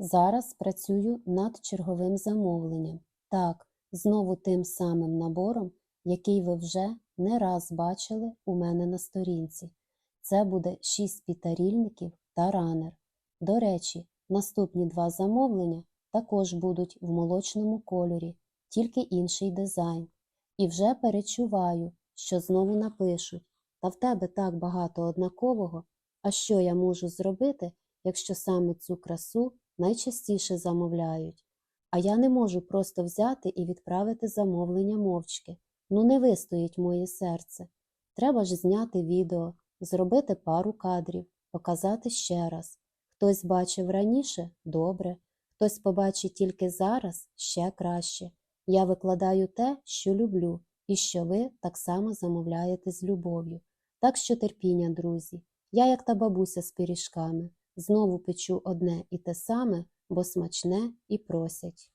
Зараз працюю над черговим замовленням. Так, знову тим самим набором, який ви вже не раз бачили у мене на сторінці. Це буде 6 пітарільників та ранер. До речі, наступні два замовлення також будуть в молочному кольорі, тільки інший дизайн. І вже перечуваю, що знову напишуть: та в тебе так багато однакового. А що я можу зробити, якщо саме цю красу найчастіше замовляють? А я не можу просто взяти і відправити замовлення мовчки. Ну не вистоїть моє серце. Треба ж зняти відео, зробити пару кадрів, показати ще раз. Хтось бачив раніше добре, хтось побачить тільки зараз ще краще. Я викладаю те, що люблю, і що ви так само замовляєте з любов'ю. Так що терпіння, друзі. Я, як та бабуся з пиріжками, знову печу одне і те саме, бо смачне і просять.